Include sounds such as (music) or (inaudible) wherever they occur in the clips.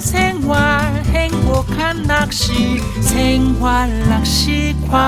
생활 행복한 낚시 생활 낚시관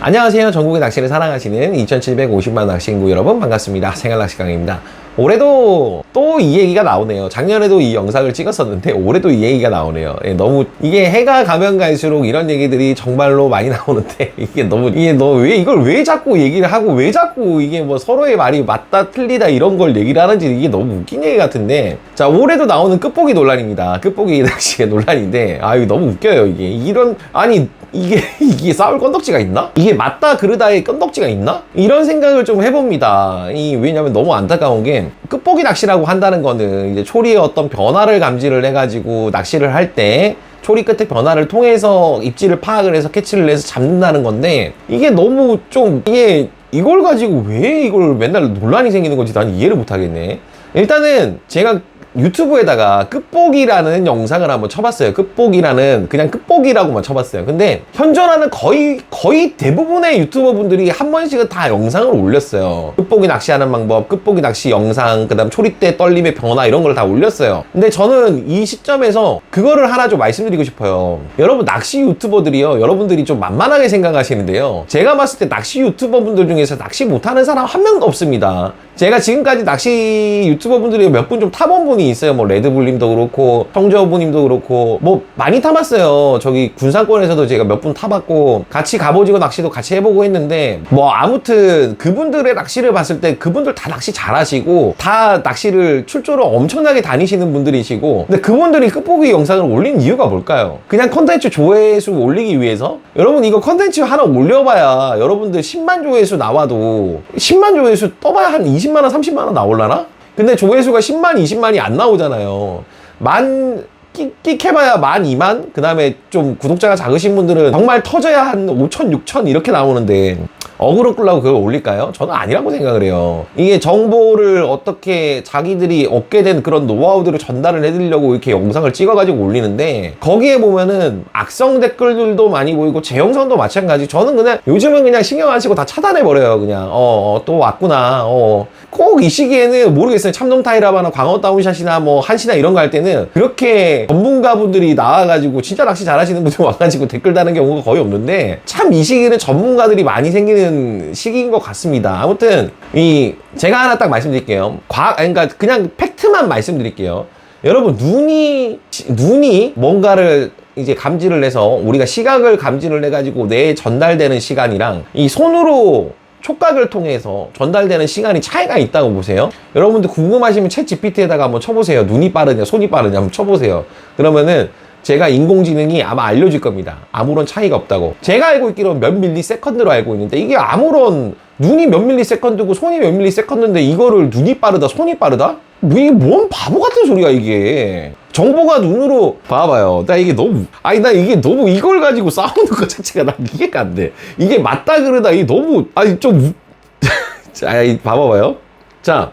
안녕하세요. 전국의 낚시를 사랑하시는 2750만 낚시 인구 여러분 반갑습니다. 생활 낚시강입니다. 올해도 또 이 얘기가 나오네요. 작년에도 이 영상을 찍었었는데 올해도 이 얘기가 나오네요. 예, 너무 이게 해가 가면 갈수록 이런 얘기들이 정말로 많이 나오는데 (laughs) 이게 너무 이게 너 왜 이걸 왜 자꾸 얘기를 하고 왜 자꾸 이게 뭐 서로의 말이 맞다 틀리다 이런 걸 얘기를 하는지 이게 너무 웃긴 얘기 같은데 자 올해도 나오는 끝보기 논란입니다. 끝보기 (laughs) 낚시의 논란인데 아 이거 너무 웃겨요 이게 이런 아니 이게 (laughs) 이게 싸울 건덕지가 있나? 이게 맞다 그르다의 건덕지가 있나? 이런 생각을 좀 해봅니다. 이 왜냐면 너무 안타까운 게 끝보기 낚시라고 한다는 거는 이제 초리의 어떤 변화를 감지를 해가지고 낚시를 할 때 초리 끝의 변화를 통해서 입질을 파악을 해서 캐치를 해서 잡는다는 건데 이게 너무 좀 이게 이걸 가지고 왜 이걸 맨날 논란이 생기는 건지 난 이해를 못 하겠네. 일단은 제가 유튜브에다가 끝보기라는 영상을 한번 쳐봤어요. 끝보기라는 그냥 끝보기라고만 쳐봤어요. 근데 현존하는 거의 거의 대부분의 유튜버 분들이 한 번씩은 다 영상을 올렸어요. 끝보기 낚시하는 방법, 끝보기 낚시 영상, 그다음 초리대 떨림의 변화 이런 걸 다 올렸어요. 근데 저는 이 시점에서 그거를 하나 좀 말씀드리고 싶어요. 여러분 낚시 유튜버들이요. 여러분들이 좀 만만하게 생각하시는데요. 제가 봤을 때 낚시 유튜버 분들 중에서 낚시 못하는 사람 한 명도 없습니다. 제가 지금까지 낚시 유튜버 분들이 몇 분 좀 타본 분이 있어요. 뭐 레드불님도 그렇고 청저부님도 그렇고 뭐 많이 타봤어요. 저기 군산권에서도 제가 몇 분 타봤고 같이 가보지고 낚시도 같이 해보고 했는데 뭐 아무튼 그분들의 낚시를 봤을 때 그분들 다 낚시 잘하시고 다 낚시를 출조를 엄청나게 다니시는 분들이시고 근데 그분들이 끝보기 영상을 올린 이유가 뭘까요? 그냥 컨텐츠 조회수 올리기 위해서 여러분 이거 컨텐츠 하나 올려봐야 여러분들 10만 조회수 나와도 10만 조회수 떠봐야 한 20 만원 30만 원 나올라나? 근데 조회수가 10만 20만이 안 나오잖아요 만 끽끽 해봐야 만 2만 그 다음에 좀 구독자가 작으신 분들은 정말 터져야 한 5천 6천 이렇게 나오는데 어그로 끌라고 그걸 올릴까요? 저는 아니라고 생각을 해요. 이게 정보를 어떻게 자기들이 얻게 된 그런 노하우들을 전달을 해드리려고 이렇게 영상을 찍어가지고 올리는데 거기에 보면은 악성 댓글들도 많이 보이고 제 영상도 마찬가지. 저는 그냥 요즘은 그냥 신경 안 쓰고 다 차단해버려요. 그냥 어, 어, 또 왔구나. 어. 꼭 이 시기에는 모르겠어요. 참돔 타이라바나 광어 다운샷이나 뭐 한시나 이런 거 할 때는 그렇게 전문가분들이 나와가지고 진짜 낚시 잘하시는 분들 와가지고 댓글 다는 경우가 거의 없는데 참 이 시기는 전문가들이 많이 생기는 시기인 것 같습니다. 아무튼 이 제가 하나 딱 말씀드릴게요. 과 아니, 그러니까 그냥 팩트만 말씀드릴게요. 여러분 눈이 눈이 뭔가를 이제 감지를 해서 우리가 시각을 감지를 해가지고 뇌에 전달되는 시간이랑 이 손으로 촉각을 통해서 전달되는 시간이 차이가 있다고 보세요. 여러분들 궁금하시면 챗 GPT에다가 한번 쳐보세요. 눈이 빠르냐, 손이 빠르냐 한번 쳐보세요. 그러면은 제가 인공지능이 아마 알려줄 겁니다. 아무런 차이가 없다고. 제가 알고 있기로는 몇 밀리 세컨드로 알고 있는데 이게 아무런 눈이 몇 밀리 세컨드고 손이 몇 밀리 세컨드인데 이거를 눈이 빠르다, 손이 빠르다? 뭐 이게 뭔 바보 같은 소리야 이게. 정보가 눈으로 봐봐요. 나 이게 너무 아니 나 이게 너무 이걸 가지고 싸우는 것 자체가 난 이해가 안 돼. 이게 맞다 그러다 이게 너무 아니 좀 우- (laughs) 자, 이 봐봐봐요. 자,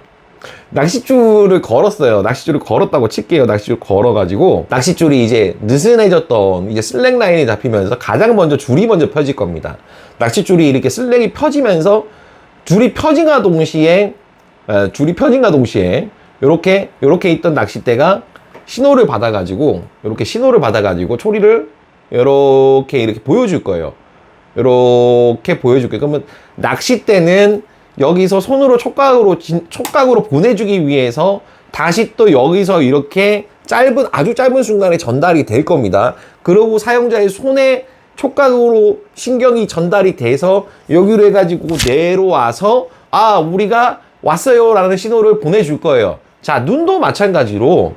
낚싯줄을 걸었어요. 낚싯줄을 걸었다고 칠게요. 낚싯줄 걸어가지고 낚싯줄이 이제 느슨해졌던 이제 슬랙 라인이 잡히면서 가장 먼저 줄이 먼저 펴질 겁니다. 낚싯줄이 이렇게 슬랙이 펴지면서 줄이 펴진과 동시에 에, 줄이 펴진과 동시에 요렇게 요렇게 있던 낚싯대가 신호를 받아가지고 요렇게 신호를 받아가지고 초리를 요렇게 이렇게 보여줄 거예요. 이렇게 보여줄게. 그러면 낚싯대는 여기서 손으로 촉각으로 진- 촉각으로 보내주기 위해서 다시 또 여기서 이렇게 짧은 아주 짧은 순간에 전달이 될 겁니다. 그리고 사용자의 손에 촉각으로 신경이 전달이 돼서 여기로 해가지고 내려와서 아 우리가 왔어요라는 신호를 보내줄 거예요. 자 눈도 마찬가지로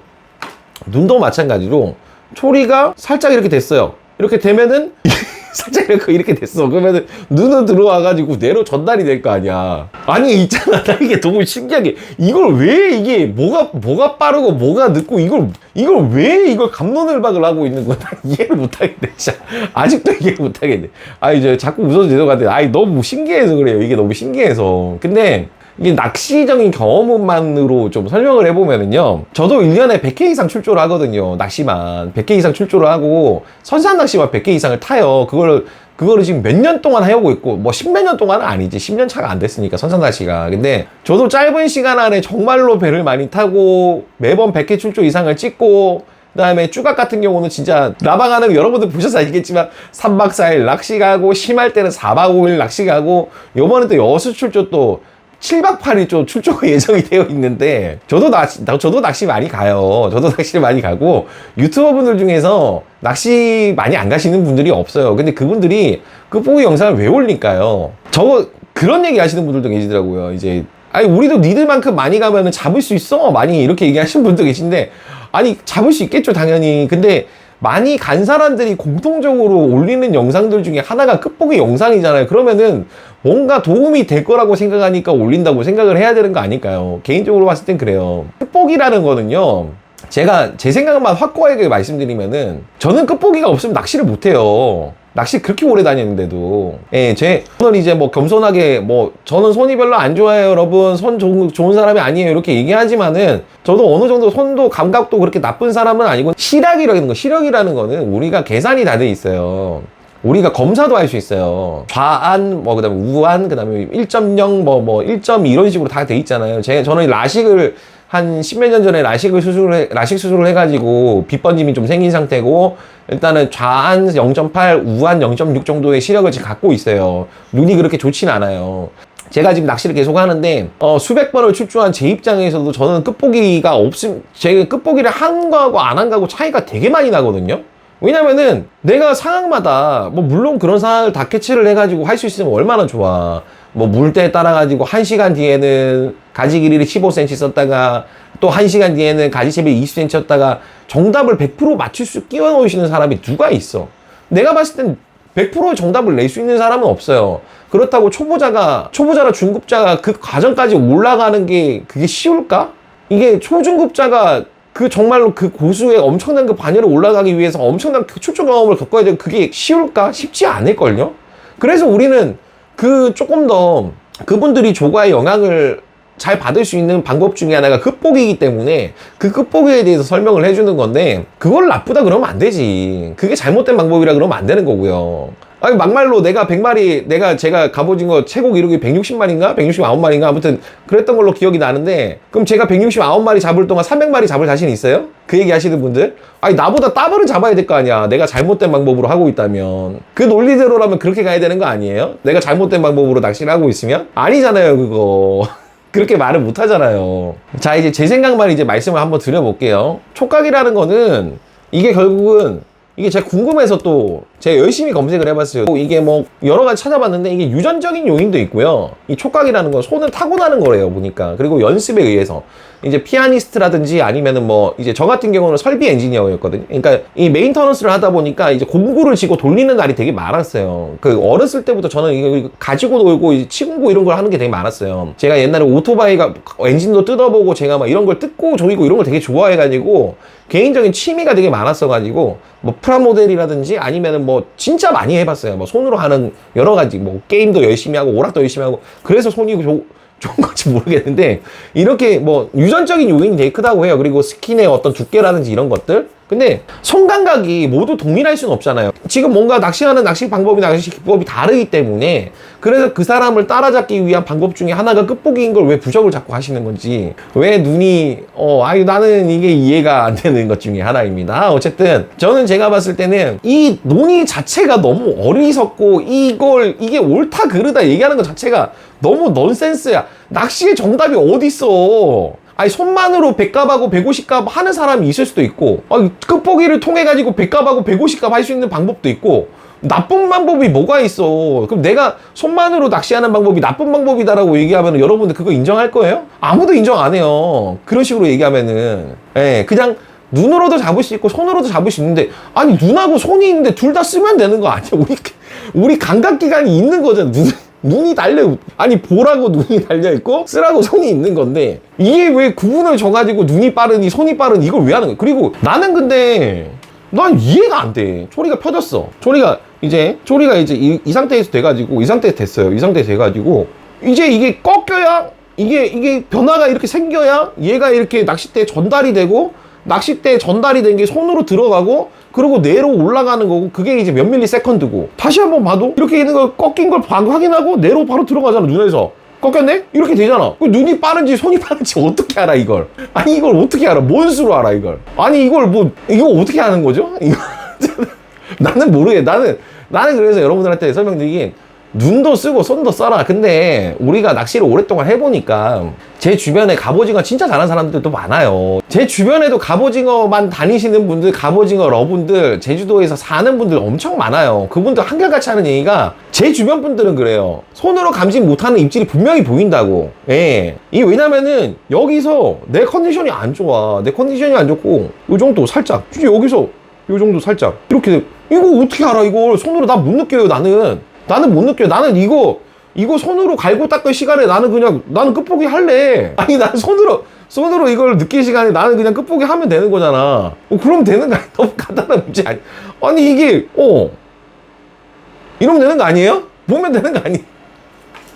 눈도 마찬가지로 초리가 살짝 이렇게 됐어요. 이렇게 되면은 (laughs) 살짝 이렇게 이렇게 됐어. 그러면은 눈은 들어와가지고 내로 전달이 될 거 아니야. 아니 있잖아. 나 이게 너무 신기하게 이걸 왜 이게 뭐가 뭐가 빠르고 뭐가 늦고 이걸 이걸 왜 이걸 감론을박을 하고 있는 거야? 나 (laughs) 이해를 못하겠네. 진짜 아직도 이해 못하겠네. 아 이제 자꾸 웃어도 죄송한데 아이 너무 신기해서 그래요. 이게 너무 신기해서. 근데 이게 낚시적인 경험만으로 좀 설명을 해보면은요. 저도 1년에 100회 이상 출조를 하거든요. 낚시만. 100회 이상 출조를 하고, 선산 낚시만 100회 이상을 타요. 그걸, 그거를 지금 몇 년 동안 해오고 있고 뭐 십몇 년 동안은 아니지 10년 차가 안 됐으니까 선상낚시가 근데 저도 짧은 시간 안에 정말로 배를 많이 타고 매번 100회 출조 이상을 찍고 그 다음에 쭈각 같은 경우는 진짜 라방하는 거 여러분들 보셔서 알겠지만 3박 4일 낚시 가고 심할 때는 4박 5일 낚시 가고 요번에 또 여수 출조 또 7박 8일 좀 출조가 (laughs) 예정이 되어 있는데 저도 낚시 나- 저도 낚시 많이 가요. 저도 낚시를 많이 가고 유튜버 분들 중에서 낚시 많이 안 가시는 분들이 없어요. 근데 그분들이 끝보기 영상을 왜 올릴까요? 저거 그런 얘기 하시는 분들도 계시더라고요. 이제 아니 우리도 니들만큼 많이 가면은 잡을 수 있어 많이 이렇게 얘기하시는 분도 계신데 아니 잡을 수 있겠죠 당연히 근데 많이 간 사람들이 공통적으로 올리는 영상들 중에 하나가 끝보기 영상이잖아요. 그러면은 뭔가 도움이 될 거라고 생각하니까 올린다고 생각을 해야 되는 거 아닐까요? 개인적으로 봤을 땐 그래요. 끝보기라는 거는요. 제가 제 생각만 확고하게 말씀드리면은 저는 끝보기가 없으면 낚시를 못 해요. 낚시 그렇게 오래 다녔는데도 예, 제 저는 이제 뭐 겸손하게 뭐 저는 손이 별로 안 좋아요, 여러분. 손 좋은, 좋은 사람이 아니에요. 이렇게 얘기하지만은 저도 어느 정도 손도 감각도 그렇게 나쁜 사람은 아니고 시력이라는 거, 시력이라는 거는 우리가 계산이 다 돼 있어요. 우리가 검사도 할 수 있어요. 좌안, 뭐, 그 다음에 우안, 그 다음에 1.0, 뭐, 뭐, 1.2 이런 식으로 다 돼 있잖아요. 제, 저는 라식을 한 십몇 년 전에 라식을 수술을, 해, 라식 수술을 해가지고 빗번짐이 좀 생긴 상태고, 일단은 좌안 0.8, 우안 0.6 정도의 시력을 지금 갖고 있어요. 눈이 그렇게 좋진 않아요. 제가 지금 낚시를 계속 하는데 어, 수백 번을 출조한 제 입장에서도 저는 끝보기가 없음 제 끝보기를 한 거하고 안 한 거하고 차이가 되게 많이 나거든요. 왜냐면은 내가 상황마다 뭐 물론 그런 상황을 다 캐치를 해가지고 할 수 있으면 얼마나 좋아. 뭐 물때에 따라 가지고 한 시간 뒤에는 가지 길이를 15cm 썼다가 또한 시간 뒤에는 가지 채비 20cm였다가 정답을 100% 맞출 수 끼워 놓으시는 사람이 누가 있어? 내가 봤을 땐 100% 정답을 낼 수 있는 사람은 없어요. 그렇다고 초보자가, 초보자나 중급자가 그 과정까지 올라가는 게 그게 쉬울까? 이게 초중급자가 그 정말로 그 고수의 엄청난 그 반열에 올라가기 위해서 엄청난 그 출조 경험을 겪어야 되는 그게 쉬울까? 쉽지 않을걸요? 그래서 우리는 그 조금 더 그분들이 조과의 영향을 잘 받을 수 있는 방법 중에 하나가 끝보기이기 때문에 그 끝보기에 대해서 설명을 해주는 건데 그걸 나쁘다 그러면 안 되지. 그게 잘못된 방법이라 그러면 안 되는 거고요. 아니 막말로 내가 100마리 내가 제가 갑오징어 거 최고 기록이 160마리인가? 169마리인가? 아무튼 그랬던 걸로 기억이 나는데 그럼 제가 169마리 잡을 동안 300마리 잡을 자신 있어요? 그 얘기 하시는 분들? 아니 나보다 따블을 잡아야 될 거 아니야. 내가 잘못된 방법으로 하고 있다면. 그 논리대로라면 그렇게 가야 되는 거 아니에요? 내가 잘못된 방법으로 낚시를 하고 있으면? 아니잖아요 그거 (laughs) 그렇게 말을 못 하잖아요. 자, 이제 제 생각만 이제 말씀을 한번 드려볼게요. 촉각이라는 거는 이게 결국은 이게 제가 궁금해서 또 제가 열심히 검색을 해봤어요. 이게 뭐 여러 가지 찾아봤는데 이게 유전적인 요인도 있고요. 이 촉각이라는 건 손은 타고나는 거래요, 보니까. 그리고 연습에 의해서. 이제 피아니스트라든지 아니면은 뭐 이제 저 같은 경우는 설비 엔지니어였거든요. 그러니까 이 메인터넌스를 하다 보니까 이제 공구를 지고 돌리는 날이 되게 많았어요. 그 어렸을 때부터 저는 이거 가지고 놀고 치공구 이런 걸 하는 게 되게 많았어요. 제가 옛날에 오토바이가 엔진도 뜯어보고 제가 막 이런 걸 뜯고 조이고 이런 걸 되게 좋아해가지고 개인적인 취미가 되게 많았어가지고 뭐 프라모델이라든지 아니면은 뭐 진짜 많이 해봤어요. 뭐 손으로 하는 여러 가지 뭐 게임도 열심히 하고 오락도 열심히 하고 그래서 손이 좋 좋은 건지 모르겠는데 이렇게 뭐 유전적인 요인이 되게 크다고 해요. 그리고 스킨의 어떤 두께라든지 이런 것들. 근데 손 감각이 모두 동일할 수는 없잖아요. 지금 뭔가 낚시하는 낚시 방법이나 낚시 기법이 다르기 때문에 그래서 그 사람을 따라잡기 위한 방법 중에 하나가 끝보기인 걸 왜 부적을 자꾸 하시는 건지 왜 눈이 어 아유 나는 이게 이해가 안 되는 것 중에 하나입니다. 어쨌든 저는 제가 봤을 때는 이 논의 자체가 너무 어리석고 이걸 이게 옳다 그르다 얘기하는 것 자체가 너무 넌센스야. 낚시의 정답이 어디 있어? 아니 손만으로 100갑하고 150갑 하는 사람이 있을 수도 있고 아니, 끝보기를 통해 가지고 100갑하고 150갑 할수 있는 방법도 있고 나쁜 방법이 뭐가 있어? 그럼 내가 손만으로 낚시하는 방법이 나쁜 방법이다라고 얘기하면 여러분들 그거 인정할 거예요? 아무도 인정 안 해요. 그런 식으로 얘기하면은. 예 그냥 눈으로도 잡을 수 있고 손으로도 잡을 수 있는데 아니 눈하고 손이 있는데 둘 다 쓰면 되는 거 아니야? 우리 우리 감각 기관이 있는 거잖아 눈 눈이 달려 아니 보라고 눈이 달려 있고 쓰라고 손이 있는 건데 이게 왜 구분을 줘가지고 눈이 빠르니 손이 빠르니 이걸 왜 하는 거야? 그리고 나는 근데 난 이해가 안 돼. 초리가 펴졌어. 초리가 이제 초리가 이제 이, 이 상태에서 돼가지고 이 상태에서 됐어요. 이 상태에서 돼가지고 이제 이게 꺾여야 이게 이게 변화가 이렇게 생겨야 얘가 이렇게 낚싯대에 전달이 되고 낚싯대에 전달이 된 게 손으로 들어가고 그리고 내로 올라가는 거고 그게 이제 몇 밀리 세컨드고. 다시 한번 봐도 이렇게 있는 거 꺾인 걸 봐- 확인하고 내로 바로 들어가잖아 눈에서. 꺾였네? 이렇게 되잖아. 그 눈이 빠른지 손이 빠른지 (laughs) 어떻게 알아 이걸? 아니 이걸 어떻게 알아? 뭔 수로 알아 이걸? 아니 이걸 뭐 이거 어떻게 하는 거죠? (laughs) 이거 (laughs) 나는 모르겠 나는 나는 그래서 여러분들한테 설명드리긴 눈도 쓰고 손도 써라. 근데 우리가 낚시를 오랫동안 해보니까 제 주변에 갑오징어 진짜 잘하는 사람들도 많아요. 제 주변에도 갑오징어만 다니시는 분들, 갑오징어 러분들, 제주도에서 사는 분들 엄청 많아요. 그분들 한결같이 하는 얘기가 제 주변 분들은 그래요. 손으로 감지 못하는 입질이 분명히 보인다고. 예. 이 왜냐면은 여기서 내 컨디션이 안 좋아. 내 컨디션이 안 좋고 요 정도 살짝. 여기서 요 정도 살짝 이렇게 이거 어떻게 알아 이걸 손으로 나 못 느껴요 나는 나는 못 느껴요 나는 이거 이거 손으로 갈고 닦을 시간에 나는 그냥 나는 끝보기 할래. (laughs) 아니 나는 손으로 손으로 이걸 느낄 시간에 나는 그냥 끝보기 하면 되는 거잖아. 어, 그럼 되는 거 아니? (laughs) 너무 간단한 문제 아니 아니 이게 어. 이러면 되는 거 아니에요? 보면 되는 거 아니에요?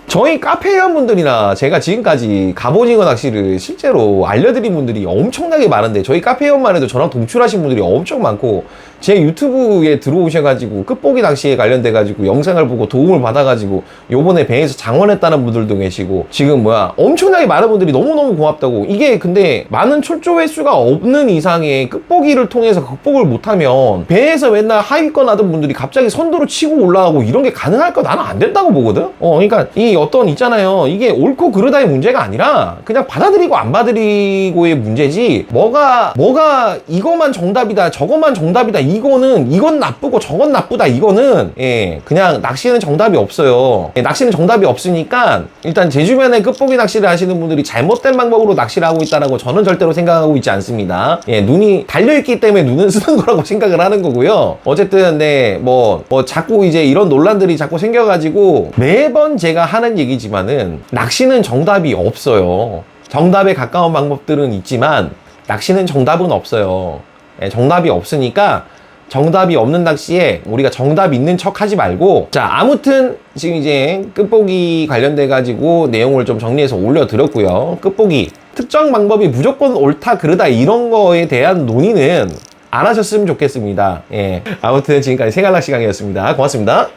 저희 카페 회원분들이나 제가 지금까지 갑오징어 낚시를 실제로 알려드린 분들이 엄청나게 많은데 저희 카페 회원만 해도 저랑 동출하신 분들이 엄청 많고 제 유튜브에 들어오셔가지고 끝보기 낚시에 관련돼가지고 영상을 보고 도움을 받아가지고 요번에 배에서 장원했다는 분들도 계시고 지금 뭐야 엄청나게 많은 분들이 너무너무 고맙다고. 이게 근데 많은 출조 횟수가 없는 이상의 끝보기를 통해서 극복을 못하면 배에서 맨날 하위권 하던 분들이 갑자기 선도로 치고 올라가고 이런 게 가능할까 나는 안 된다고 보거든? 어 그러니까 이 어떤 있잖아요. 이게 옳고 그르다의 문제가 아니라 그냥 받아들이고 안 받아들이고의 문제지 뭐가 뭐가 이거만 정답이다 저것만 정답이다 이거는 이건 나쁘고 저건 나쁘다 이거는. 예 그냥 낚시는 정답이 없어요. 예, 낚시는 정답이 없으니까 일단 제 주변에 끝보기 낚시를 하시는 분들이 잘못된 방법으로 낚시를 하고 있다라고 저는 절대로 생각하고 있지 않습니다. 예 눈이 달려있기 때문에 눈은 (laughs) 쓰는 거라고 생각을 하는 거고요. 어쨌든 네 뭐 뭐 자꾸 이제 이런 논란들이 자꾸 생겨가지고 매번 제가 하는 얘기지만은 낚시는 정답이 없어요. 정답에 가까운 방법들은 있지만 낚시는 정답은 없어요. 예, 정답이 없으니까 정답이 없는 낚시에 우리가 정답 있는 척 하지 말고 자 아무튼 지금 이제 끝보기 관련돼 가지고 내용을 좀 정리해서 올려드렸고요. 끝보기. 특정 방법이 무조건 옳다 그르다 이런 거에 대한 논의는 안 하셨으면 좋겠습니다. 예. 아무튼 지금까지 생활낚시 강의였습니다. 고맙습니다